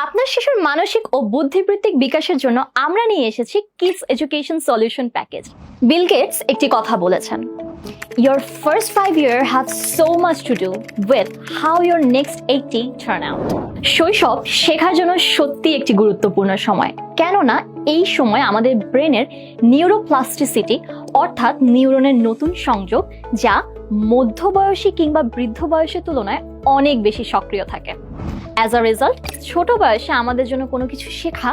আপনার শিশুর মানসিক ও বুদ্ধিবৃত্তিক বিকাশের জন্য আমরা নিয়ে এসেছি kids education solution package Bill Gates একটি কথা বলেছেন, Your first five year have so much to do with how your next 80 turn out. শৈশব শেখার জন্য সত্যি একটি গুরুত্বপূর্ণ সময় কেননা এই সময় আমাদের ব্রেনের নিউরোপ্লাস্টিসিটি, অর্থাৎ নিউরনের নতুন সংযোগ, যা মধ্যবয়সী কিংবা বৃদ্ধ বয়সের তুলনায় অনেক বেশি সক্রিয় থাকে। অ্যাজ আ রেজাল্ট ছোট বয়সে আমাদের জন্য কোনো কিছু শেখা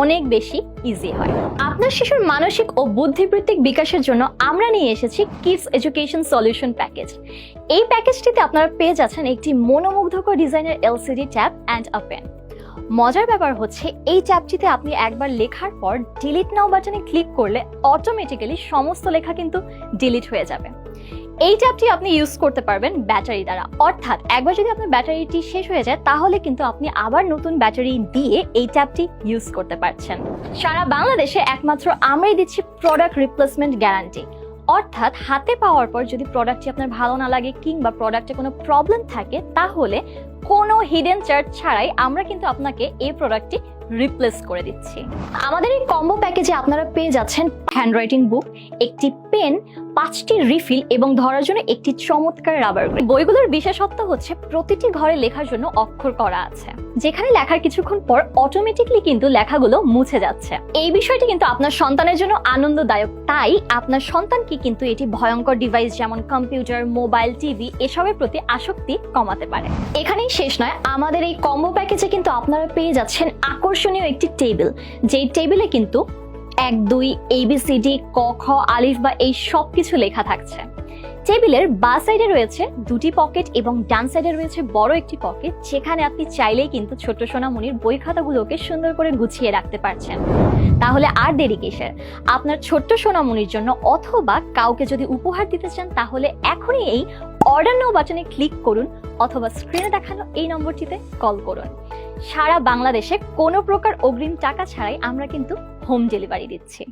অনেক বেশি ইজি হয়। আপনার শিশুর মানসিক ও বুদ্ধিবৃত্তিক বিকাশের জন্য আমরা নিয়ে এসেছি কিডস এডুকেশন সলিউশন প্যাকেজ এই প্যাকেজটিতে আপনারা পেয়ে যাচ্ছেন একটি মনোমুগ্ধকর ডিজাইনের LCD tab and a pen মজার ব্যাপার হচ্ছে, এই ট্যাবটিতে আপনি একবার লেখার পর ডিলিট নাও বাটনে ক্লিক করলে অটোমেটিক্যালি সমস্ত লেখা কিন্তু ডিলিট হয়ে যাবে। এই ট্যাবটি আপনি ইউজ করতে পারবেন ব্যাটারি দ্বারা। অর্থাৎ একবার যদি আপনার ব্যাটারিটি শেষ হয়ে যায়, তাহলে কিন্তু আপনি আবার নতুন ব্যাটারি দিয়ে এই ট্যাবটি ইউজ করতে পারছেন। সারা বাংলাদেশে একমাত্র আমরাই দিচ্ছি প্রোডাক্ট রিপ্লেসমেন্ট গ্যারান্টি অর্থাৎ হাতে পাওয়ার পর যদি প্রোডাক্টটি আপনার ভালো না লাগে কিংবা প্রোডাক্টে কোনো প্রবলেম থাকে, তাহলে কোনো হিডেন চার্জ ছাড়াই আমরা কিন্তু আপনাকে এই প্রোডাক্টটি রিপ্লেস করে দিচ্ছি। আমাদের এই কম্বো প্যাকেজে আপনারা পেয়ে যাচ্ছেন হ্যান্ডরাইটিং বুক একটি পেন পাঁচটি রিফিল এবং ধরার জন্য একটি চমৎকার রাবার বইগুলোর বিশেষত্ব হচ্ছে প্রতিটি ঘরে লেখার জন্য অক্ষর করা আছে। যেখানে লেখার কিছুক্ষণ পর অটোমেটিকলি কিন্তু লেখাগুলো মুছে যাচ্ছে। এই বিষয়টি কিন্তু আপনার সন্তানের জন্য আনন্দদায়ক। তাই আপনার সন্তানকে কিন্তু এটি ভয়ঙ্কর ডিভাইস যেমন কম্পিউটার মোবাইল টিভি এসবের প্রতি আসক্তি কমাতে পারে। এখানেই শেষ নয়, আমাদের এই কম্বো প্যাকেজে কিন্তু আপনারা পেয়ে যাচ্ছেন আকর্ষণীয় একটি টেবিল যেই টেবিলে কিন্তু এক, দুই এবিসিডি ক, খ, আলিফ বা এই সব কিছু লেখা থাকছে। টেবিলের বা সাইডে রয়েছে দুটি পকেট এবং ডান সাইডে রয়েছে বড় একটি পকেট। যেখানে আপনি চাইলেই কিন্তু ছোট্ট সোনামণির বই খাতাগুলোকে সুন্দর করে গুছিয়ে রাখতে পারছেন। তাহলে আর দেরি কিসের? আপনার ছোট্ট সোনামণির জন্য অথবা কাউকে যদি উপহার দিতে চান, তাহলে এখনই এই অর্ডার নাও বাটনে ক্লিক করুন অথবা স্ক্রিনে দেখানো এই নম্বরটিতে কল করুন। সারা বাংলাদেশে কোনো প্রকার অগ্রিম টাকা ছাড়াই আমরা কিন্তু হোম ডেলিভারি দিচ্ছি।